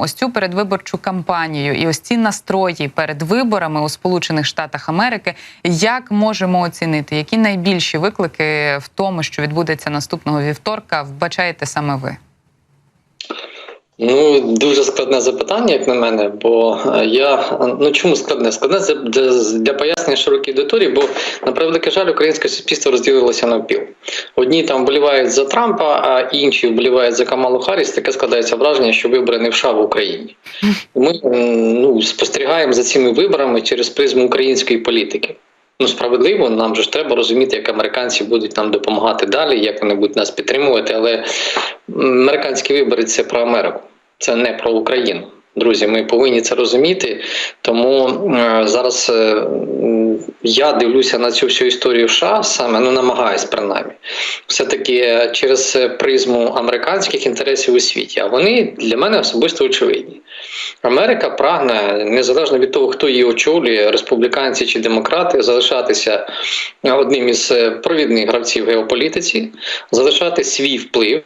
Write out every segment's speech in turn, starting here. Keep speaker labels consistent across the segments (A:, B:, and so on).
A: ось цю передвиборчу кампанію і ось ці настрої перед виборами у Сполучених Штатах Америки. Як можемо оцінити, які найбільші виклики в тому, що відбудеться наступного вівторка, вбачаєте саме ви?
B: Ну, дуже складне запитання, як на мене, бо е, я ну чому складне? Складне для, для, пояснення широкій аудиторії, бо на превеликий жаль, українське суспільство розділилося навпіл. Одні там вболівають за Трампа, а інші вболівають за Камалу Харріс. Таке складається враження, що вибори не в США в Україні. Ми ну, спостерігаємо за цими виборами через призму української політики. Ну, справедливо, нам же ж треба розуміти, як американці будуть нам допомагати далі, як вони будуть нас підтримувати. Але американські вибори це про Америку, це не про Україну. Друзі, ми повинні це розуміти. Тому е, зараз е, я дивлюся на цю всю історію в США саме, ну намагаюсь принаймні, все-таки е, через призму американських інтересів у світі. А вони для мене особисто очевидні. Америка прагне, незалежно від того, хто її очолює, республіканці чи демократи, залишатися одним із провідних гравців геополітиці, залишати свій вплив.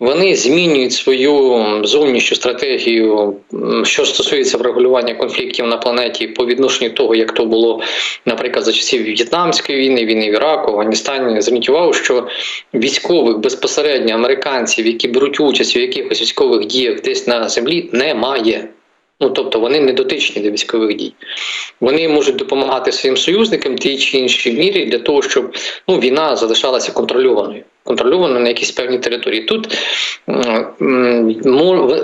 B: Вони змінюють свою зовнішню стратегію, що стосується врегулювання конфліктів на планеті по відношенню того, як то було, наприклад, за часів В'єтнамської війни, війни в Іраку, Афганістані. Зверніть увагу, що військових безпосередньо американців, які беруть участь у якихось військових діях десь на землі, немає. Ну тобто вони не дотичні до військових дій. Вони можуть допомагати своїм союзникам в тій чи іншій мірі для того, щоб ну, війна залишалася контрольованою. Контрольованою на якійсь певній території. Тут,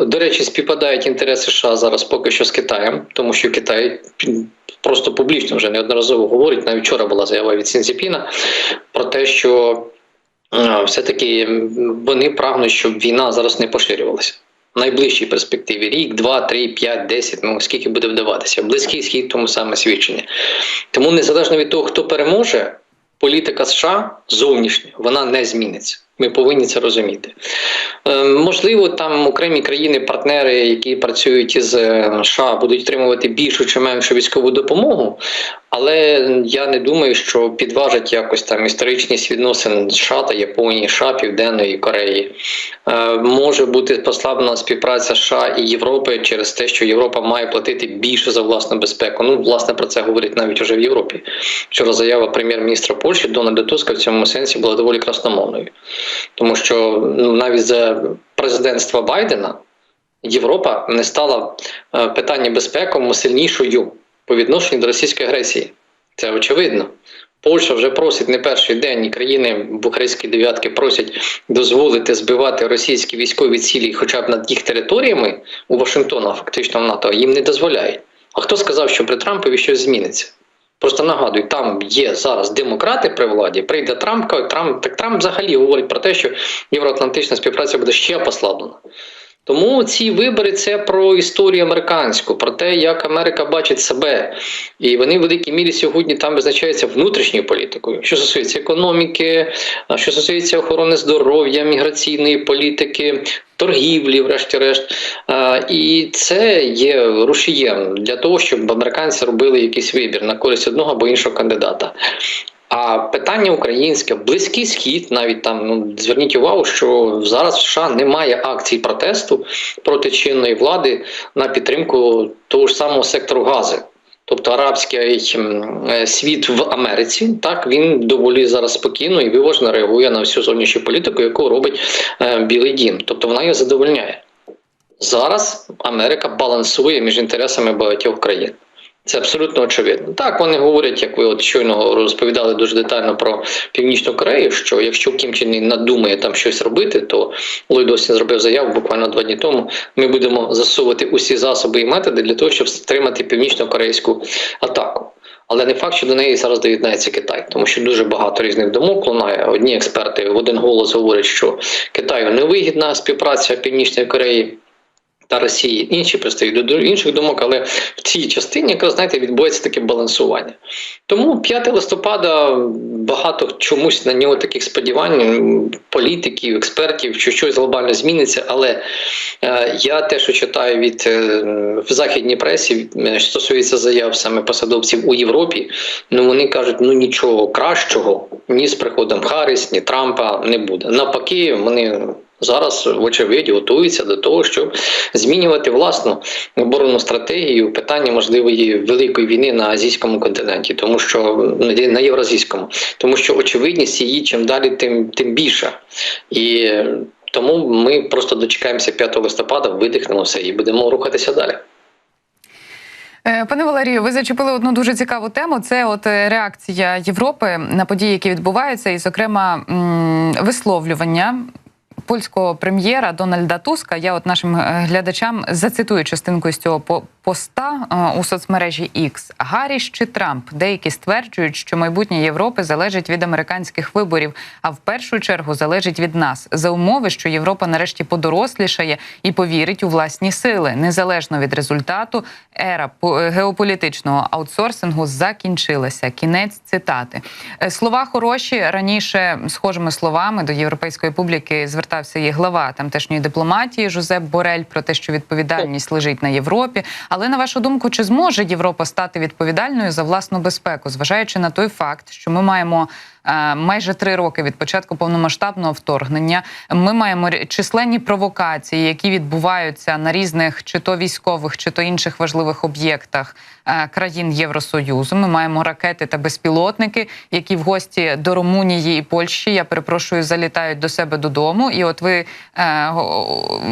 B: до речі, співпадають інтереси США зараз поки що з Китаєм, тому що Китай просто публічно вже неодноразово говорить. Навіть вчора була заява від Сінзіпіна про те, що е, все-таки вони прагнуть, щоб війна зараз не поширювалася. В найближчій перспективі рік, два, три, п'ять, десять, ну скільки буде вдаватися. Близький схід тому саме свідчення. Тому незалежно від того, хто переможе, політика США зовнішня вона не зміниться. Ми повинні це розуміти. Е, можливо, там окремі країни-партнери, які працюють із е, США, будуть отримувати більшу чи меншу військову допомогу, але я не думаю, що підважать якось там історичність відносин США та Японії, США, Південної Кореї. Е, може бути послаблена співпраця США і Європи через те, що Європа має платити більше за власну безпеку. Ну, власне, про це говорять навіть уже в Європі. Вчора заява прем'єр-міністра Польщі Дональда Туска в цьому сенсі була доволі красномовною, тому що ну, навіть за президентства Байдена Європа не стала е, питання безпеки сильнішою по відношенню до російської агресії. Це очевидно. Польща вже просить не перший день, країни Бухарестської дев'ятки просять дозволити збивати російські військові цілі, хоча б над їх територіями у Вашингтона, фактично в НАТО, їм не дозволяють. А хто сказав, що при Трампові щось зміниться? Просто нагадую, там є зараз демократи при владі. Прийде Трамп, Трамп так Трамп взагалі говорить про те, що євроатлантична співпраця буде ще послаблена. Тому ці вибори це про історію американську, про те, як Америка бачить себе, і вони в великій мірі сьогодні там визначаються внутрішньою політикою, що стосується економіки, що стосується охорони здоров'я, міграційної політики, торгівлі, врешті-решт. І це є рушієм для того, щоб американці робили якийсь вибір на користь одного або іншого кандидата. А питання українське, близький схід, навіть там ну зверніть увагу, що зараз в США немає акцій протесту проти чинної влади на підтримку того ж самого сектору газу. Тобто арабський е, світ в Америці так він доволі зараз спокійно і виважно реагує на всю зовнішню політику, яку робить е, Білий Дім. Тобто вона її задовольняє. Зараз Америка балансує між інтересами багатьох країн. Це абсолютно очевидно. Так вони говорять, як ви от щойно розповідали дуже детально про Північну Корею, що якщо Кім Чен Ін надумає там щось робити, то Ллойд Остін зробив заяву буквально два дні тому. Ми будемо засовувати усі засоби і методи для того, щоб стримати північно-корейську атаку. Але не факт, що до неї зараз доєднається Китай, тому що дуже багато різних думок лунає. Одні експерти в один голос говорять, що Китаю невигідна співпраця Північної Кореї та Росії. Інші пристають до інших думок, але в цій частині якраз знаєте відбувається таке балансування. Тому 5 листопада багато чомусь на нього таких сподівань, політиків, експертів, що щось глобально зміниться. Але е, я те, що читаю від е, в західній пресі, е, що стосується заяв саме посадовців у Європі, ну вони кажуть, ну нічого кращого ні з приходом Харріс, ні Трампа не буде. Навпаки, вони зараз, вочевидь, готується до того, щоб змінювати власну оборонну стратегію в питанні можливої великої війни на азійському континенті, тому що ну, на євразійському, тому що очевидність її чим далі, тим тим більша. І тому ми просто дочекаємося 5 листопада, видихнемо все і будемо рухатися далі.
A: Е, Пане Валерію, ви зачепили одну дуже цікаву тему. Це от е, реакція Європи на події, які відбуваються, і, зокрема, висловлювання. Польського прем'єра Дональда Туска, я от нашим е, глядачам зацитую частинку з цього по- поста е, у соцмережі X. Гарріш чи Трамп? Деякі стверджують, що майбутнє Європи залежить від американських виборів, а в першу чергу залежить від нас за умови, що Європа нарешті подорослішає і повірить у власні сили, незалежно від результату. Ера е, геополітичного аутсорсингу закінчилася. Кінець цитати. Е, Слова хороші раніше схожими словами до європейської публіки звертався і глава тамтешньої дипломатії Жозеп Борель про те, що відповідальність лежить на Європі. Але на вашу думку, чи зможе Європа стати відповідальною за власну безпеку, зважаючи на той факт, що ми маємо майже три роки від початку повномасштабного вторгнення. Ми маємо численні провокації, які відбуваються на різних чи то військових, чи то інших важливих об'єктах е, країн Євросоюзу. Ми маємо ракети та безпілотники, які в гості до Румунії і Польщі. Я перепрошую, залітають до себе додому. І от ви, е,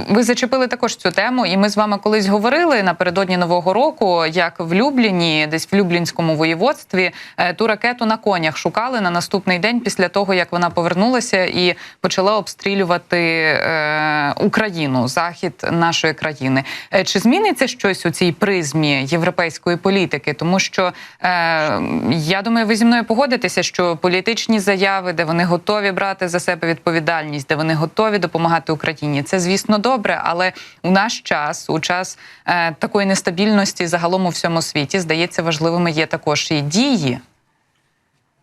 A: ви зачепили також цю тему, і ми з вами колись говорили напередодні нового року, як в Любліні, десь в Люблінському воєводстві, е, ту ракету на конях шукали на наступний день після того, як вона повернулася і почала обстрілювати е, Україну, захід нашої країни. Е, Чи зміниться щось у цій призмі європейської політики? Тому що е, я думаю, ви зі мною погодитеся, що політичні заяви, де вони готові брати за себе відповідальність, де вони готові допомагати Україні, це звісно добре. Але у наш час, у час е, такої нестабільності, загалом у всьому світі, здається, важливими є також і дії.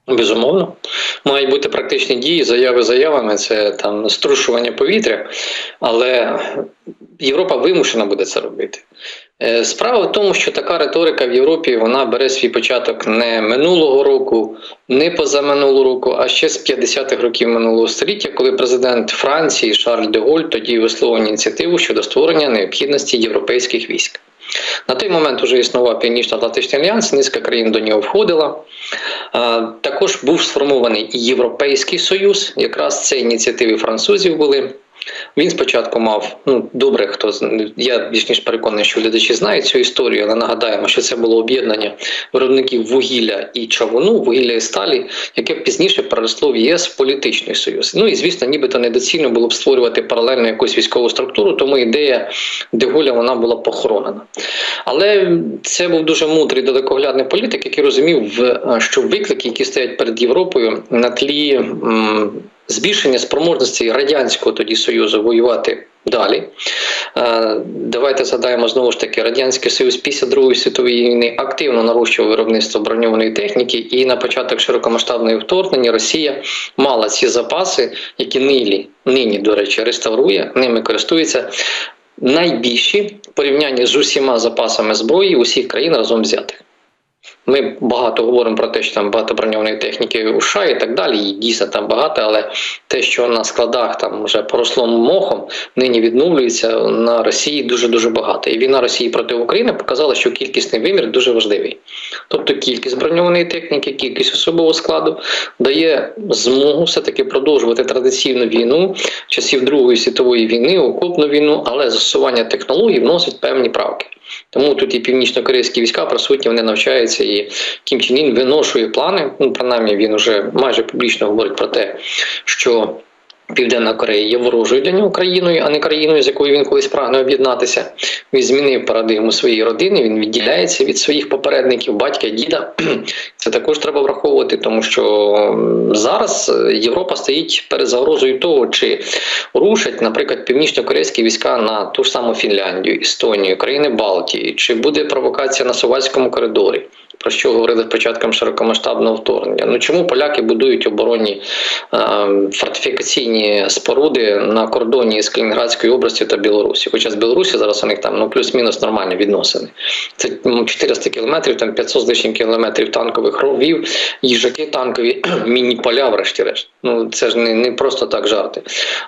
B: Безумовно, мають бути практичні дії, заяви заявами, це там струшування повітря, але Європа вимушена буде це робити. Е, Справа в тому, що така риторика в Європі вона бере свій початок не минулого року, не позаминулого року, а ще з 50-х років минулого століття, коли президент Франції Шарль де Голь тоді висловив ініціативу щодо створення необхідності європейських військ. На той момент вже існував Північно-Атлантичний альянс, низка країн до нього входила. Також був сформований Європейський Союз, якраз це ініціативи французів були. Він спочатку мав ну добре, хто я більш ніж переконаний, що глядачі знають цю історію, але нагадаємо, що це було об'єднання виробників вугілля і чавуну, вугілля і сталі, яке пізніше переросло в ЄС в політичний союз. Ну і звісно, нібито недоцільно було б створювати паралельно якусь військову структуру, тому ідея Деголя вона була похоронена. Але це був дуже мудрий далекоглядний політик, який розумів, що виклики, які стоять перед Європою, на тлі збільшення спроможності радянського тоді союзу воювати далі. Е, Давайте згадаємо знову ж таки, радянський союз після Другої світової війни активно нарощував виробництво броньованої техніки, і на початок широкомасштабної вторгнення Росія мала ці запаси, які нині, нині до речі, реставрує, ними користується. Найбільші порівнянні з усіма запасами зброї усіх країн разом взятих. Ми багато говоримо про те, що там багато броньованої техніки у США і так далі. І дійсно там багато, але те, що на складах там вже поросло мохом, нині відновлюється на Росії дуже дуже багато. І війна Росії проти України показала, що кількісний вимір дуже важливий. Тобто кількість броньованої техніки, кількість особового складу дає змогу все-таки продовжувати традиційну війну часів Другої світової війни, окопну війну, але застосування технологій вносить певні правки. Тому тут і північно-корейські війська присутні, вони навчаються, і Кім Чен Ін виношує плани. Ну, принаймні, він вже майже публічно говорить про те, що Південна Корея є ворожою для нього країною, а не країною, з якою він колись прагне об'єднатися. Він змінив парадигму своєї родини. Він відділяється від своїх попередників, батька, діда. Це також треба враховувати, тому що зараз е, Європа стоїть перед загрозою того, чи рушать, наприклад, північно-корейські війська на ту ж саму Фінляндію, Естонію, країни Балтії, чи буде провокація на Сувальському коридорі. Про що говорили з початком широкомасштабного вторгнення? Ну чому поляки будують оборонні е, фортифікаційні споруди на кордоні з Калінінградською областю та Білорусі? Хоча з Білорусі зараз у них там ну плюс-мінус нормальні відносини. Це 400 кілометрів, там 500 з лишнім кілометрів танкових ровів, їжаки танкові, міні-поля, врешті-решт. Ну це ж не, не просто так жарти.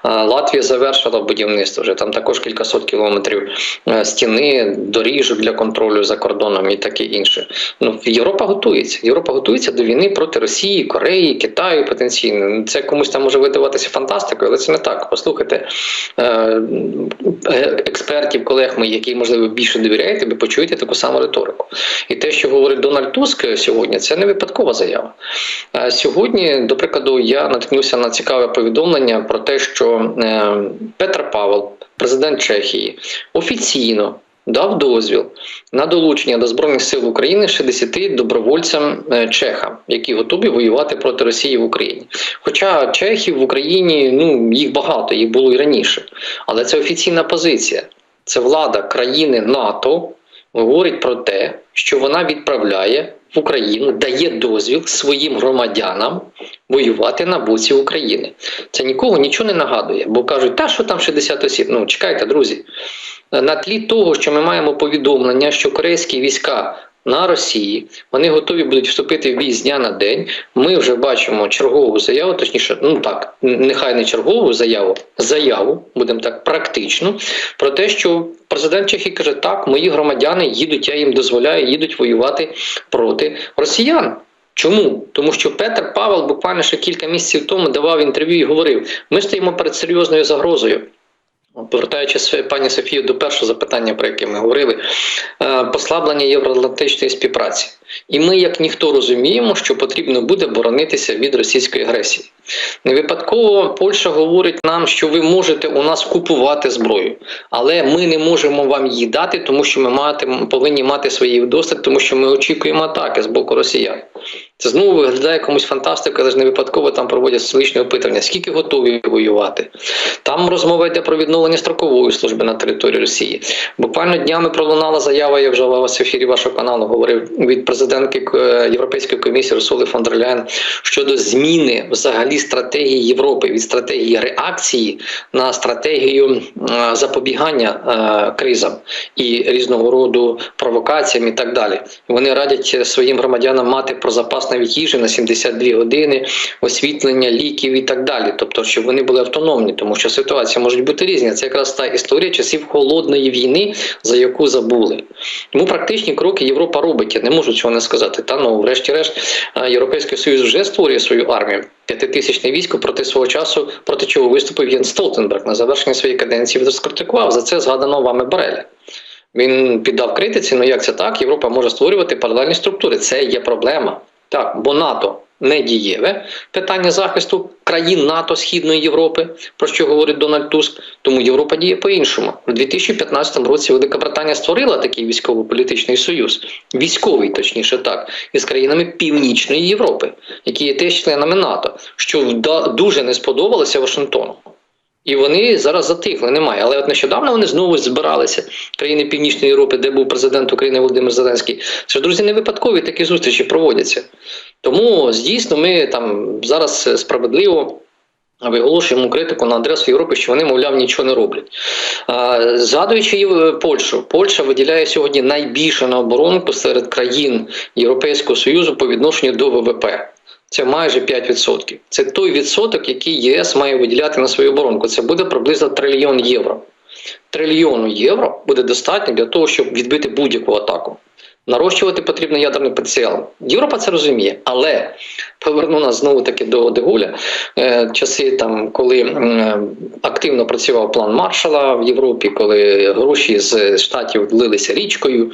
B: А, Латвія завершила будівництво вже там також кількасот кілометрів е, стіни, доріжок для контролю за кордоном і таке інше. Ну Європа готується. Європа готується до війни проти Росії, Кореї, Китаю потенційно. Це комусь там може видаватися фантастикою, але це не так. Послухайте е, е, експертів, колег моїх, які можливо більше довіряєте, ви почуєте таку саму риторику. І те, що говорить Дональд Туск сьогодні, це не випадкова заява. Сьогодні, до прикладу, я наткнувся на цікаве повідомлення про те, що е, Петр Павел, президент Чехії, офіційно дав дозвіл на долучення до збройних сил України 60 добровольцям е, чехам, які готові воювати проти Росії в Україні. Хоча чехів в Україні ну їх багато, їх було і раніше, але це офіційна позиція. Це влада країни НАТО говорить про те, що вона відправляє в Україну, дає дозвіл своїм громадянам воювати на боці України. Це нікого нічого не нагадує, бо кажуть, та що там 60 осіб. Ну чекайте, друзі. На тлі того, що ми маємо повідомлення, що корейські війська на Росії вони готові будуть вступити в бій з дня на день. Ми вже бачимо чергову заяву, точніше, ну так, нехай не чергову заяву, заяву, будемо так практично, про те, що президент Чехії каже: так, мої громадяни їдуть, я їм дозволяю, їдуть воювати проти росіян. Чому? Тому що Петр Павел буквально ще кілька місяців тому давав інтерв'ю і говорив: ми стоїмо перед серйозною загрозою. Повертаючись пані Софію до першого запитання, про яке ми говорили, е, послаблення євроатлантичної співпраці. І ми, як ніхто, розуміємо, що потрібно буде боронитися від російської агресії. Не випадково Польща говорить нам, що ви можете у нас купувати зброю, але ми не можемо вам її дати, тому що ми мати, повинні мати свої досвід, тому що ми очікуємо атаки з боку росіян. Це знову виглядає комусь фантастикою, але ж не випадково там проводять столичні опитування, скільки готові воювати. Там розмова йде про відновлення строкової служби на території Росії. Буквально днями пролунала заява, я вже в ефірі вашого каналу говорив від президентки е, Європейської комісії Русоли фон дер Ляєн щодо зміни взагалі стратегії Європи від стратегії реакції на стратегію е, запобігання е, кризам і різного роду провокаціям і так далі. Вони радять своїм громадянам мати про запас навіть їжі на 72 години, освітлення, ліків і так далі. Тобто, щоб вони були автономні, тому що ситуації можуть бути різні. Це якраз та історія часів холодної війни, за яку забули. Тому практичні кроки Європа робить. Я не можу цього не сказати. Та ну, врешті-решт, Європейський Союз вже створює свою армію. П'ятитисячне військо проти свого часу, проти чого виступив Єн Столтенберг на завершення своєї каденції. Розкритикував за це згадано вами Бареля. Він піддав критиці. Ну як це так? Європа може створювати паралельні структури. Це є проблема. Так, бо НАТО не дієве питання захисту країн НАТО Східної Європи, про що говорить Дональд Туск. Тому Європа діє по-іншому. У 2015 році Велика Британія створила такий військово-політичний союз, військовий, точніше так, із країнами Північної Європи, які є теж членами НАТО, що дуже не сподобалося Вашингтону. І вони зараз затихли, немає. Але от нещодавно вони знову збиралися країни Північної Європи, де був президент України Володимир Зеленський. Це ж друзі, не випадкові такі зустрічі проводяться. Тому дійсно ми там зараз справедливо. Виголошуємо критику на адресу Європи, що вони, мовляв, нічого не роблять. Згадуючи Польщу, Польща виділяє сьогодні найбільше на оборонку серед країн Європейського Союзу по відношенню до ВВП. Це майже 5%. Це той відсоток, який ЄС має виділяти на свою оборонку. Це буде приблизно трильйон євро. Трильйону євро буде достатньо для того, щоб відбити будь-яку атаку. Нарощувати потрібно ядерний потенціал. Європа це розуміє, але поверну нас знову таки до Деголя. Е, часи, там, коли активно працював план Маршала в Європі, коли гроші з штатів лилися річкою.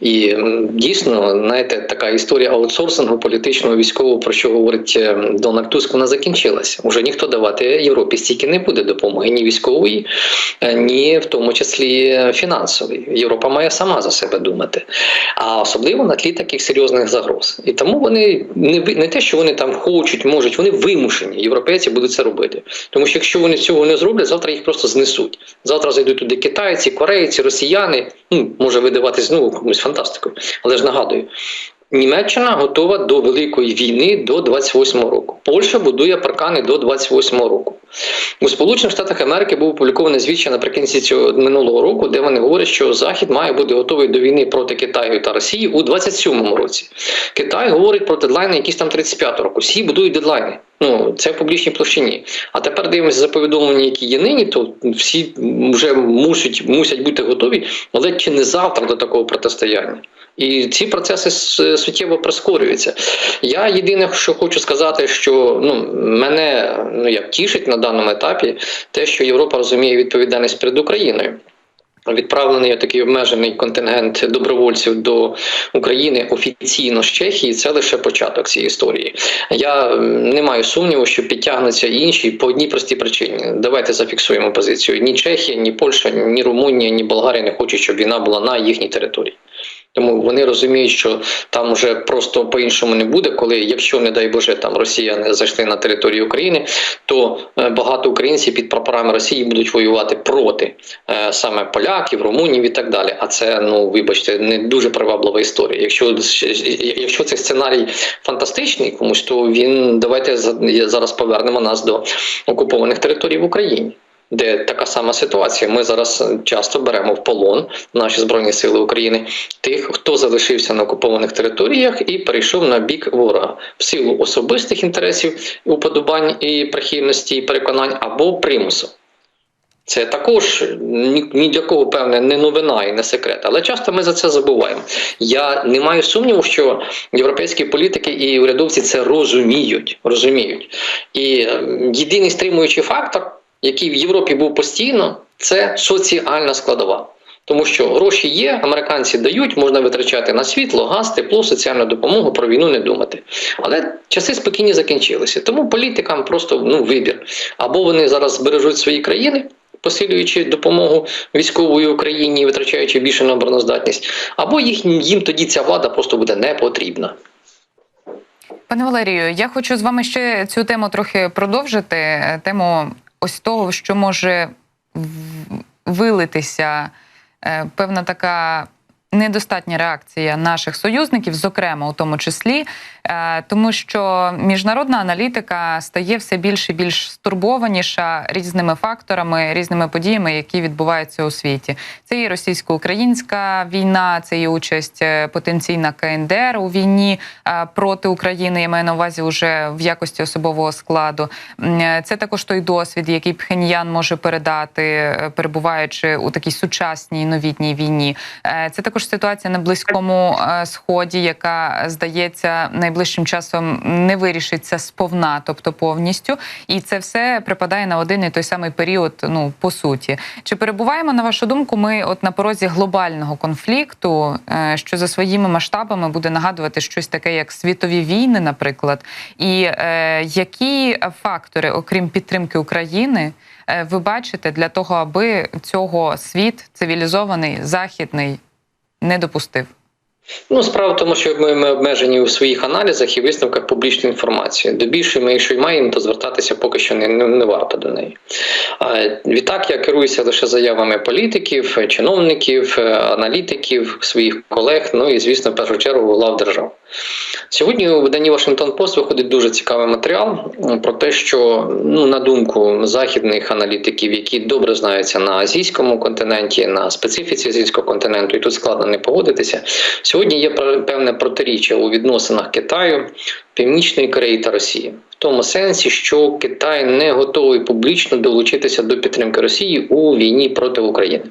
B: І дійсно, знаєте, така історія аутсорсингу політичного військового, про що говорить е, Дональд Туск, вона закінчилася. Уже ніхто давати Європі стільки не буде допомоги ні військової, е, ні в тому числі фінансової. Європа має сама за себе думати а особливо на тлі таких серйозних загроз. І тому вони не не те, що вони там хочуть, можуть, вони вимушені. Європейці будуть це робити. Тому що якщо вони цього не зроблять, завтра їх просто знесуть. Завтра зайдуть туди китайці, корейці, росіяни. Ну може видаватись знову комусь фантастикою, але ж нагадую. Німеччина готова до великої війни до 28-го року. Польща будує паркани до 28-го року. У Сполучених Штатах Америки був опублікований звіт наприкінці цього минулого року, де вони говорять, що Захід має бути готовий до війни проти Китаю та Росії у 27 році. Китай говорить про дедлайни, якісь там 35 року. Всі будують дедлайни. Ну, це в публічній площині. А тепер дивимося за повідомлення, які є нині, то всі вже мусять, мусять бути готові, але чи не завтра до такого протистояння. І ці процеси суттєво прискорюються. Я єдине, що хочу сказати, що ну мене ну як тішить на даному етапі, те, що Європа розуміє відповідальність перед Україною. Відправлений такий обмежений контингент добровольців до України офіційно з Чехії це лише початок цієї історії. Я не маю сумніву, що підтягнуться інші по одній простій причині. Давайте зафіксуємо позицію. Ні Чехія, ні Польща, ні Румунія, ні Болгарія не хочуть, щоб війна була на їхній території. Тому вони розуміють, що там вже просто по-іншому не буде, коли, якщо, не дай Боже, там росіяни зайшли на територію України, то е, багато українців під прапорами Росії будуть воювати проти е, саме поляків, румунів і так далі. А це, ну вибачте, не дуже приваблива історія. Якщо якщо цей сценарій фантастичний комусь, то він давайте за- зараз повернемо нас до окупованих територій в Україні де така сама ситуація. Ми зараз часто беремо в полон наші збройні сили України тих, хто залишився на окупованих територіях і перейшов на бік ворога в силу особистих інтересів, уподобань і прихильності і переконань або примусу. Це також ні, для кого певне не новина і не секрет, але часто ми за це забуваємо. Я не маю сумніву, що європейські політики і урядовці це розуміють. розуміють. І єдиний стримуючий фактор, який в Європі був постійно, це соціальна складова. Тому що гроші є, американці дають, можна витрачати на світло, газ, тепло, соціальну допомогу, про війну не думати. Але часи спокійні закінчилися. Тому політикам просто ну, вибір. Або вони зараз збережуть свої країни, посилюючи допомогу військової Україні, витрачаючи більше на обороноздатність, або їх, їм тоді ця влада просто буде не потрібна.
A: Пане Валерію, я хочу з вами ще цю тему трохи продовжити. Тему ось того, що може вилитися е, певна така. Недостатня реакція наших союзників, зокрема у тому числі, тому що міжнародна аналітика стає все більш і більш стурбованіша різними факторами, різними подіями, які відбуваються у світі. Це і російсько-українська війна, це і участь е, потенційна КНДР у війні е, проти України. Я маю на увазі вже в якості особового складу. Е, Це також той досвід, який Пхеньян може передати, е, перебуваючи у такій сучасній новітній війні. Е, Це також ситуація на близькому е, сході, яка здається найближчим часом не вирішиться сповна, тобто повністю, і це все припадає на один і той самий період. Ну по суті, чи перебуваємо на вашу думку? Ми от на порозі глобального конфлікту, е, що за своїми масштабами буде нагадувати щось таке, як світові війни, наприклад, і е, які фактори, окрім підтримки України, е, ви бачите для того, аби цього світ цивілізований західний не допустив?
B: Ну, справа в тому, що ми, ми обмежені у своїх аналізах і висновках публічної інформації. До більшої ми, якщо й маємо, то звертатися поки що не, не, не варто до неї. А, відтак я керуюся лише заявами політиків, чиновників, е, аналітиків, своїх колег, ну і, звісно, в першу чергу глав держав. Сьогодні у виданні Вашингтон Пост виходить дуже цікавий матеріал про те, що ну на думку західних аналітиків, які добре знаються на азійському континенті, на специфіці азійського континенту, і тут складно не погодитися. Сьогодні є певне протиріччя у відносинах Китаю, Північної Кореї та Росії. В тому сенсі, що Китай не готовий публічно долучитися до підтримки Росії у війні проти України.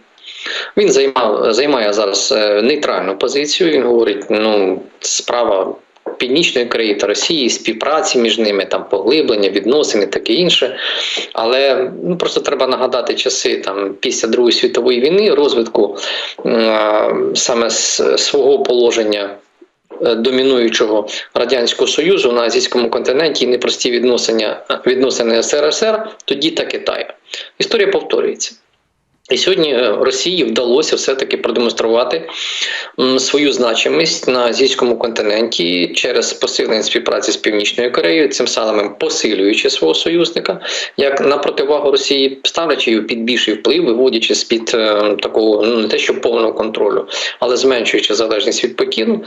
B: Він займав займає зараз е, нейтральну позицію. Він говорить: ну, справа Північної Кореї та Росії, співпраці між ними, там поглиблення, відносини, таке інше. Але ну просто треба нагадати часи там після Другої світової війни, розвитку саме свого положення. е, Домінуючого радянського союзу на азійському континенті і непрості відносини СРСР, тоді та Китаю. Історія повторюється. І сьогодні е, Росії вдалося все-таки продемонструвати свою значимість на азійському континенті через посилення співпраці з Північною Кореєю, цим самим посилюючи свого союзника, як на противагу Росії, ставлячи її під більший вплив, виводячи з під е, такого ну не те, що повного контролю, але зменшуючи залежність від Пекіну.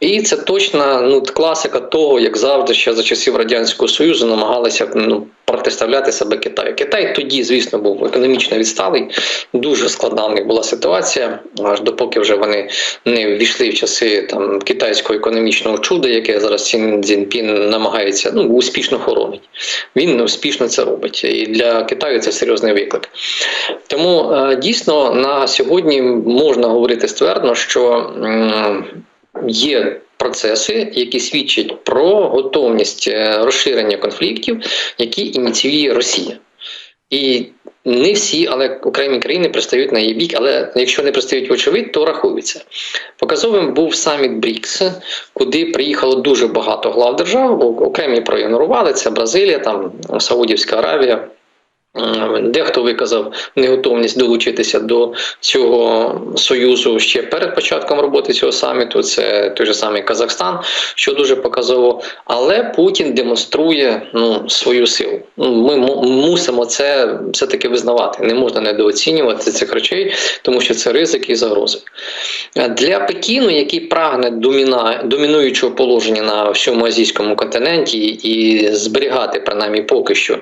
B: І це точна ну класика того, як завжди, ще за часів радянського союзу намагалися ну. Протиставляти себе Китаю. Китай тоді, звісно, був економічно відсталий. Дуже складна в них була ситуація, аж допоки вже вони не ввійшли в часи там китайського економічного чуда, яке зараз Сін Цзіньпін намагається ну успішно хоронить. Він успішно це робить, і для Китаю це серйозний виклик. Тому е, дійсно на сьогодні можна говорити ствердно, що є. Процеси, які свідчать про готовність е, розширення конфліктів, які ініціює Росія. І не всі, але окремі країни пристають на її бік, але якщо не пристають вочевидь, то рахуються. Показовим був саміт БРІКС, куди приїхало дуже багато глав держав. Окремі проігнорували це Бразилія, там Саудівська Аравія. Дехто виказав неготовність долучитися до цього союзу ще перед початком роботи цього саміту. Це той же самий Казахстан, що дуже показово. Але Путін демонструє ну, свою силу. Ну, Ми мусимо це все таки визнавати. Не можна недооцінювати цих речей, тому що це ризики і загрози. Для Пекіну, який прагне доміна, домінуючого положення на всьому азійському континенті і зберігати, принаймні поки що,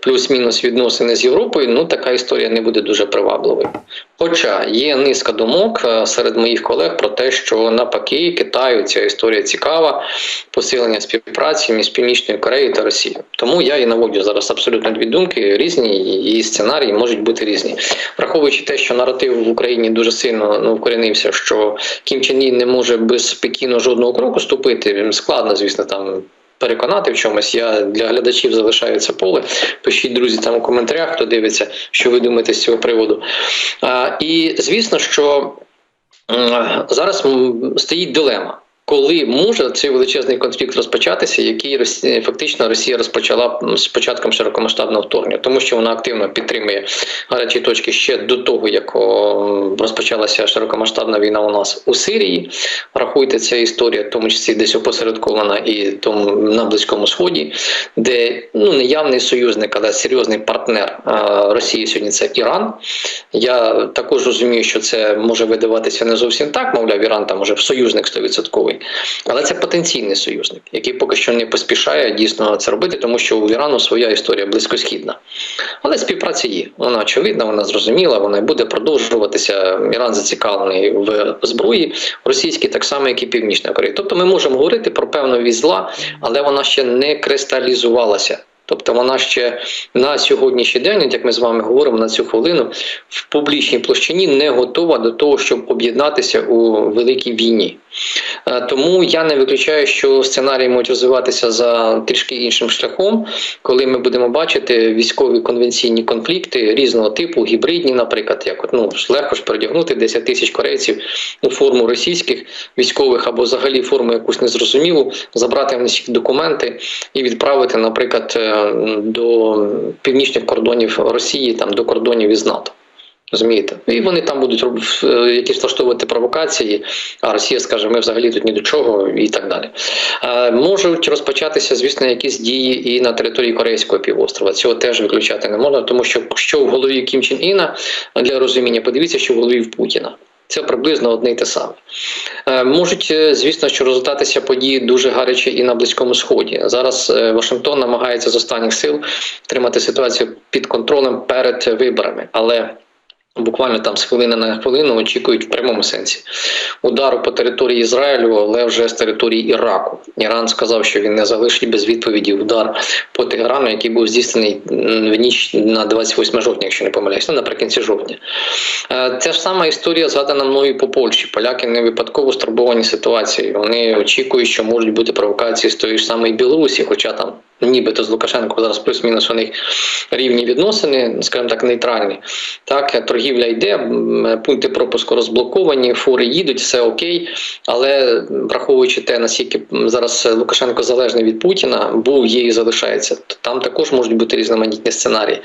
B: плюс-мінус відносини з Європою, ну така історія не буде дуже привабливою. Хоча є низка думок е, серед моїх колег про те, що навпаки Китаю ця історія цікава, посилення співпраці між Північною Кореєю та Росією. Тому я і наводжу зараз абсолютно дві думки різні, і сценарії можуть бути різні. Враховуючи те, що наратив в Україні дуже сильно ну, вкорінився, що Кім Чен Ін не може без Пекіну жодного кроку ступити. Складно, звісно, там. Переконати в чомусь, я для глядачів залишаю це поле. Пишіть, друзі, там у коментарях, хто дивиться, що ви думаєте з цього приводу. А, і звісно, що зараз стоїть дилема. Коли може цей величезний конфлікт розпочатися, який фактично Росія розпочала з початком широкомасштабного вторгнення, тому що вона активно підтримує гарячі точки ще до того, як розпочалася широкомасштабна війна у нас у Сирії. Рахуйте, ця історія, в тому числі десь опосередкована і тому на близькому сході, де ну не явний союзник, але серйозний партнер Росії сьогодні це Іран. Я також розумію, що це може видаватися не зовсім так. Мовляв, Іран там уже союзник 100%. Але це потенційний союзник, який поки що не поспішає дійсно це робити, тому що у Ірану своя історія близькосхідна. Але співпраця є. Вона очевидна, вона зрозуміла, вона буде продовжуватися. Іран зацікавлений в зброї російській, так само, як і Північна Корея. Тобто ми можемо говорити про певну вісь зла, але вона ще не кристалізувалася. Тобто вона ще на сьогоднішній день, як ми з вами говоримо на цю хвилину, в публічній площині не готова до того, щоб об'єднатися у великій війні. Е, Тому я не виключаю, що сценарії можуть розвиватися за трішки іншим шляхом, коли ми будемо бачити військові конвенційні конфлікти різного типу, гібридні, наприклад, як ну легко ж передягнути 10 тисяч корейців у форму російських військових або взагалі форму якусь незрозумілу, забрати в них документи і відправити, наприклад, е, до північних кордонів Росії, там до кордонів із НАТО. Розумієте? І вони там будуть е, якісь влаштовувати провокації, а Росія скаже, ми взагалі тут ні до чого і так далі. Е, можуть розпочатися, звісно, якісь дії і на території Корейського півострова. Цього теж виключати не можна, тому що що в голові Кім Чен Іна для розуміння, подивіться, що в голові в Путіна. Це приблизно одне й те саме. Е, Можуть, звісно, що розгортатися події дуже гаряче і на Близькому Сході. Зараз Вашингтон намагається з останніх сил тримати ситуацію під контролем перед виборами, але буквально там з хвилини на хвилину очікують в прямому сенсі удару по території Ізраїлю, але вже з території Іраку. Іран сказав, що він не залишить без відповіді удар по Теграну, який був здійснений в ніч на 28 жовтня, якщо не помиляюсь, ну наприкінці жовтня. Е, Ця ж сама історія згадана мною по Польщі. Поляки не випадково стурбовані ситуацією. Вони очікують, що можуть бути провокації з тої ж самої Білорусі, хоча там Нібито з Лукашенко зараз плюс-мінус у них рівні відносини, скажімо так, нейтральні. Так, торгівля йде, пункти пропуску розблоковані, фури їдуть, все окей. Але враховуючи те, наскільки зараз Лукашенко залежний від Путіна, був, є і залишається, то там також можуть бути різноманітні сценарії.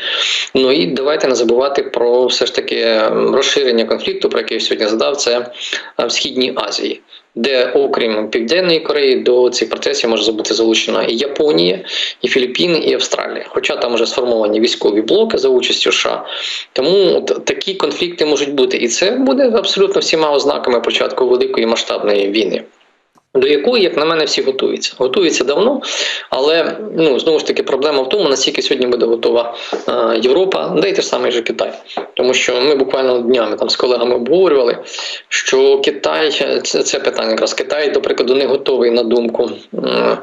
B: Ну і давайте не забувати про все ж таки розширення конфлікту, про який я сьогодні задав, це в Східній Азії. Де, окрім Південної Кореї, до цих процесів може бути залучена і Японія, і Філіппіни, і Австралія. Хоча там вже сформовані військові блоки за участю США. Тому от такі конфлікти можуть бути, і це буде абсолютно всіма ознаками початку великої масштабної війни. До якої, як на мене, всі готуються. Готуються давно, але ну знову ж таки проблема в тому, наскільки сьогодні буде готова е, Європа, да й те ж саме же Китай. Тому що ми буквально днями там з колегами обговорювали, що Китай це, це питання якраз Китай, до прикладу, не готовий на думку е,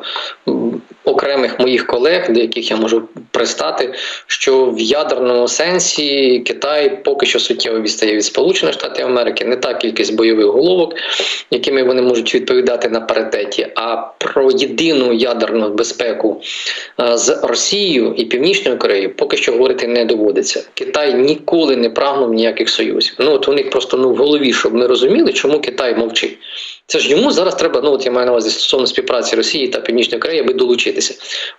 B: окремих моїх колег, до яких я можу пристати, що в ядерному сенсі Китай поки що суттєво відстає від Сполучених Штатів Америки, не та кількість бойових головок, якими вони можуть відповідати на паритеті, а про єдину ядерну безпеку е, з Росією і Північною Кореєю поки що говорити не доводиться. Китай ніколи не прагнув ніяких союзів. Ну от у них просто ну в голові, щоб ми розуміли, чому Китай мовчить. Це ж йому зараз треба, ну от я маю на увазі стосовно співпраці Росії та Північної Кореї, аби долучитися.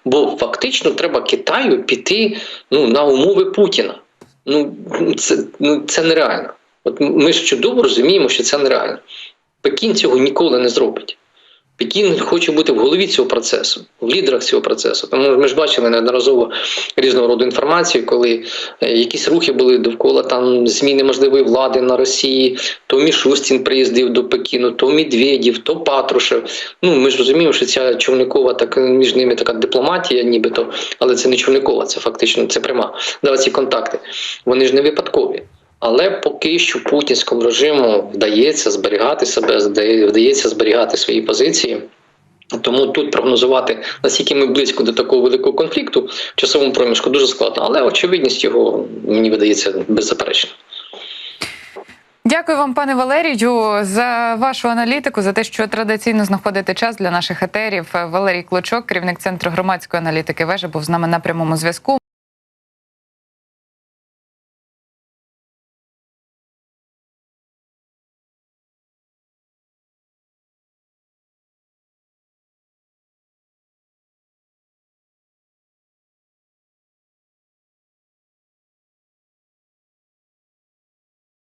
B: Бо фактично треба Китаю піти ну, на умови Путіна. Ну це, ну, це нереально. От ми ж чудово розуміємо, що це нереально. Пекін цього ніколи не зробить. Пекін хоче бути в голові цього процесу, в лідерах цього процесу. Тому ми ж бачили неодноразово різного роду інформацію, коли е, якісь рухи були довкола там зміни можливої влади на Росії, то Мішустін приїздив до Пекіну, то Медведєв, то Патрушев. Ну ми ж розуміємо, що ця човникова так між ними така дипломатія, нібито, але це не човникова, це фактично це пряма. Да, ці контакти. Вони ж не випадкові. Але поки що путінському режиму вдається зберігати себе, вдає- вдається зберігати свої позиції. Тому тут прогнозувати, наскільки ми близько до такого великого конфлікту в часовому проміжку дуже складно, але очевидність його мені видається беззаперечна.
A: Дякую вам, пане Валерію, за вашу аналітику, за те, що традиційно знаходите час для наших етерів. Валерій Клочок, керівник центру громадської аналітики вежа, був з нами на прямому зв'язку.